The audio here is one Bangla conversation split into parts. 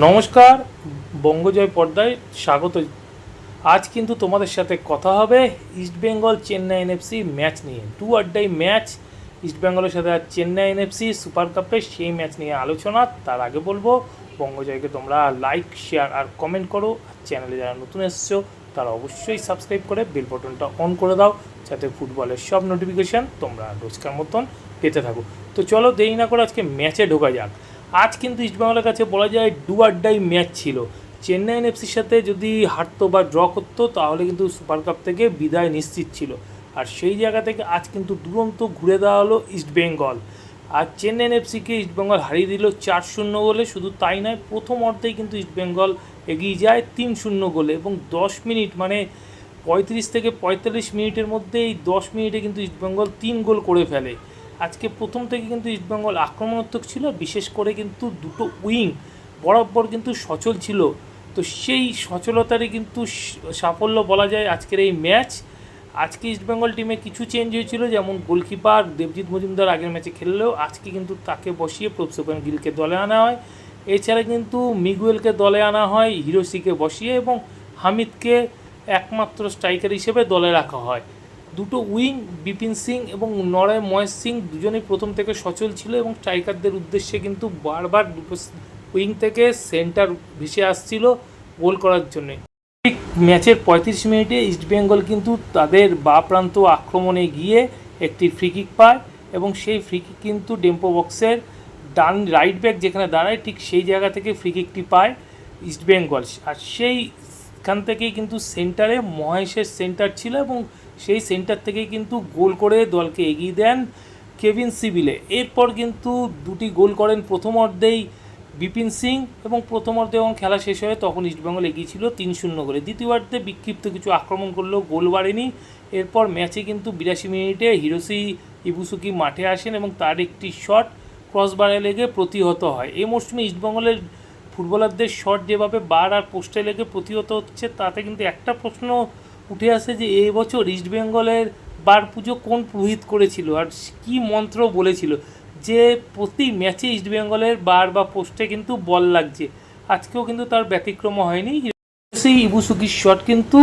নমস্কার, বঙ্গজয় পর্দায় স্বাগত। আজ কিন্তু তোমাদের সাথে কথা হবে ইস্টবেঙ্গল চেন্নাই এনএফসি ম্যাচ নিয়ে। টু আড্ডাই ম্যাচ ইস্টবেঙ্গলের সাথে আর চেন্নাই এনএফসি সুপার কাপে সেই ম্যাচ নিয়ে আলোচনা। তার আগে বলব, বঙ্গজয়কে তোমরা লাইক শেয়ার আর কমেন্ট করো। আর চ্যানেলে যারা নতুন এসছো, তারা অবশ্যই সাবস্ক্রাইব করে বেল বাটনটা অন করে দাও, যাতে ফুটবলের সব নোটিফিকেশান তোমরা রোজকার মতন পেতে থাকো। তো চলো দেরি না করে আজকে ম্যাচে ঢোকা যাক। আজ কিন্তু ইস্টবেঙ্গলের কাছে বলা যায় ডু আড্ডাই ম্যাচ ছিল। চেন্নাই এনএফসির সাথে যদি হারতো বা ড্র করতো, তাহলে কিন্তু সুপার কাপ থেকে বিদায় নিশ্চিত ছিল। আর সেই জায়গা থেকে আজ কিন্তু দুরন্ত ঘুরে দেওয়া হলো ইস্টবেঙ্গল আর চেন্নাই এনএফসিকে ইস্টবেঙ্গল হারিয়ে দিল চার শূন্য গোলে। শুধু তাই নয়, প্রথম অর্ধেই কিন্তু ইস্টবেঙ্গল এগিয়ে যায় তিন শূন্য গোলে এবং দশ মিনিট মানে পঁয়ত্রিশ থেকে পঁয়তাল্লিশ মিনিটের মধ্যে এই দশ মিনিটে কিন্তু ইস্টবেঙ্গল তিন গোল করে ফেলে। আজকে প্রথম থেকে কিন্তু ইস্টবেঙ্গল আক্রমণাত্মক ছিল, বিশেষ করে কিন্তু দুটো উইং বরাবর কিন্তু সচল ছিল। তো সেই সচলতারই কিন্তু সাফল্য বলা যায় আজকের এই ম্যাচ আজকে ইস্টবেঙ্গল টিমে কিছু চেঞ্জ হয়েছিল, যেমন গোলকিপার দেবজিৎ মজুমদার আগের ম্যাচে খেললেও আজকে কিন্তু তাকে বসিয়ে প্রোপসোপেন গিলকে দলে আনা হয়। এছাড়া কিন্তু মিগুয়েলকে দলে আনা হয় হিরোসিকে বসিয়ে এবং হামিদকে একমাত্র স্ট্রাইকার হিসেবে দলে রাখা হয়। দুটো উইং, বিপিন সিং এবং নরয় মহেশ সিং দুজনেই প্রথম থেকে সচল ছিল এবং স্ট্রাইকারদের উদ্দেশ্যে কিন্তু বারবার দুটো উইং থেকে সেন্টার ভেসে আসছিল গোল করার জন্যে। ঠিক ম্যাচের পঁয়ত্রিশ মিনিটে ইস্টবেঙ্গল কিন্তু তাদের বা প্রান্ত আক্রমণে গিয়ে একটি ফ্রিকিক পায় এবং সেই ফ্রিকিক কিন্তু ডেম্পো বক্সের ডান রাইট ব্যাক যেখানে দাঁড়ায়, ঠিক সেই জায়গা থেকে ফ্রিকিকটি পায় ইস্টবেঙ্গল আর সেইখান থেকেই কিন্তু সেন্টারে মহেশের সেন্টার ছিল এবং সেই সেন্টার থেকেই কিন্তু গোল করে দলকে এগিয়ে দেন কেভিন সিবিলে এরপর কিন্তু দুটি গোল করেন প্রথম অর্ধেই বিপিন সিং এবং প্রথম অর্ধে যখন খেলা শেষ হয় তখন ইস্টবেঙ্গল এগিয়ে ছিল তিন শূন্য করে দ্বিতীয়ার্ধে বিক্ষিপ্ত কিছু আক্রমণ করলেও গোল বাড়েনি। এরপর ম্যাচে কিন্তু বিরাশি মিনিটে হিরোসি ইবুসুকি মাঠে আসেন এবং তার একটি শট ক্রসবারে লেগে প্রতিহত হয়। এই মরশুমে ইস্টবেঙ্গলের ফুটবলারদের শট যেভাবে বার আর পোস্টে লেগে প্রতিহত হচ্ছে, তাতে কিন্তু একটা প্রশ্ন উঠে আসে যে এই বছর ইস্টবেঙ্গলের বার পুজো কোন পুরোহিত করেছিল? আর কি মন্ত্র বলেছিল? যে প্রতি ম্যাচে ইস্টবেঙ্গলের বার বা পোস্টে কিন্তু বল লাগছে। আজকেও কিন্তু তার ব্যতিক্রম হয়নি। সেই ইবুসুকির শট কিন্তু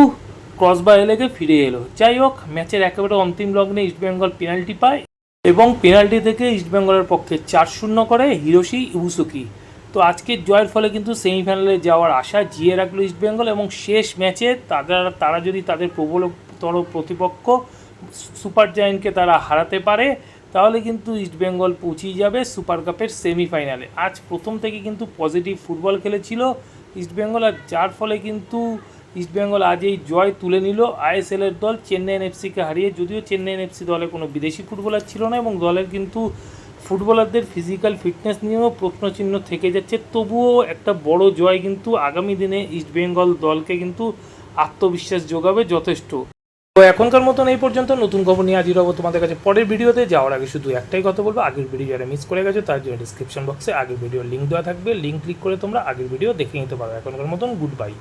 ক্রসবারে লেগে ফিরে এলো। যাই হোক ম্যাচের একেবারে অন্তিম লগ্নে ইস্টবেঙ্গল পেনাল্টি পায় এবং পেনাল্টি থেকে ইস্টবেঙ্গলের পক্ষে চার শূন্য করে হিরোশি ইবুসুকি তো আজকের জয়ের ফলে কিন্তু সেমিফাইনালে যাওয়ার আশা জিয়ে রাখল ইস্টবেঙ্গল এবং শেষ ম্যাচে তারা তারা যদি তাদের প্রবলতর প্রতিপক্ষ সুপার জায়েন্টকে তারা হারাতে পারে, তাহলে কিন্তু ইস্টবেঙ্গল পৌঁছেই যাবে সুপার কাপের সেমিফাইনালে। আজ প্রথম থেকে কিন্তু পজিটিভ ফুটবল খেলেছিল ইস্টবেঙ্গল আর যার ফলে কিন্তু ইস্টবেঙ্গল আজ এই জয় তুলে নিল আইএসএলের দল। চেন্নাই এনএফসিকে হারিয়ে, যদিও চেন্নাই এনএফসি দলে কোনো বিদেশি ফুটবলার ছিল না এবং দলের কিন্তু ফুটবলারদের ফিজিক্যাল ফিটনেস নিয়েও প্রশ্নচিহ্ন থেকে যাচ্ছে। তবুও একটা বড় জয় কিন্তু আগামী দিনে ইস্টবেঙ্গল দলকে কিন্তু আত্মবিশ্বাস যোগাবে যথেষ্ট। তো এখনকার মতন এই পর্যন্ত, নতুন খবর নিয়ে হাজির হব তোমাদের কাছে পরের ভিডিওতে। যাওয়ার আগে শুধু একটাই কথা বলব, আগের ভিডিও যারা মিস করে গেছো তার জন্য ডিসক্রিপশন বক্সে আগের ভিডিওর লিঙ্ক দেওয়া থাকবে। লিঙ্ক ক্লিক করে তোমরা আগের ভিডিও দেখে নিতে পারো। এখনকার মতন গুড বাই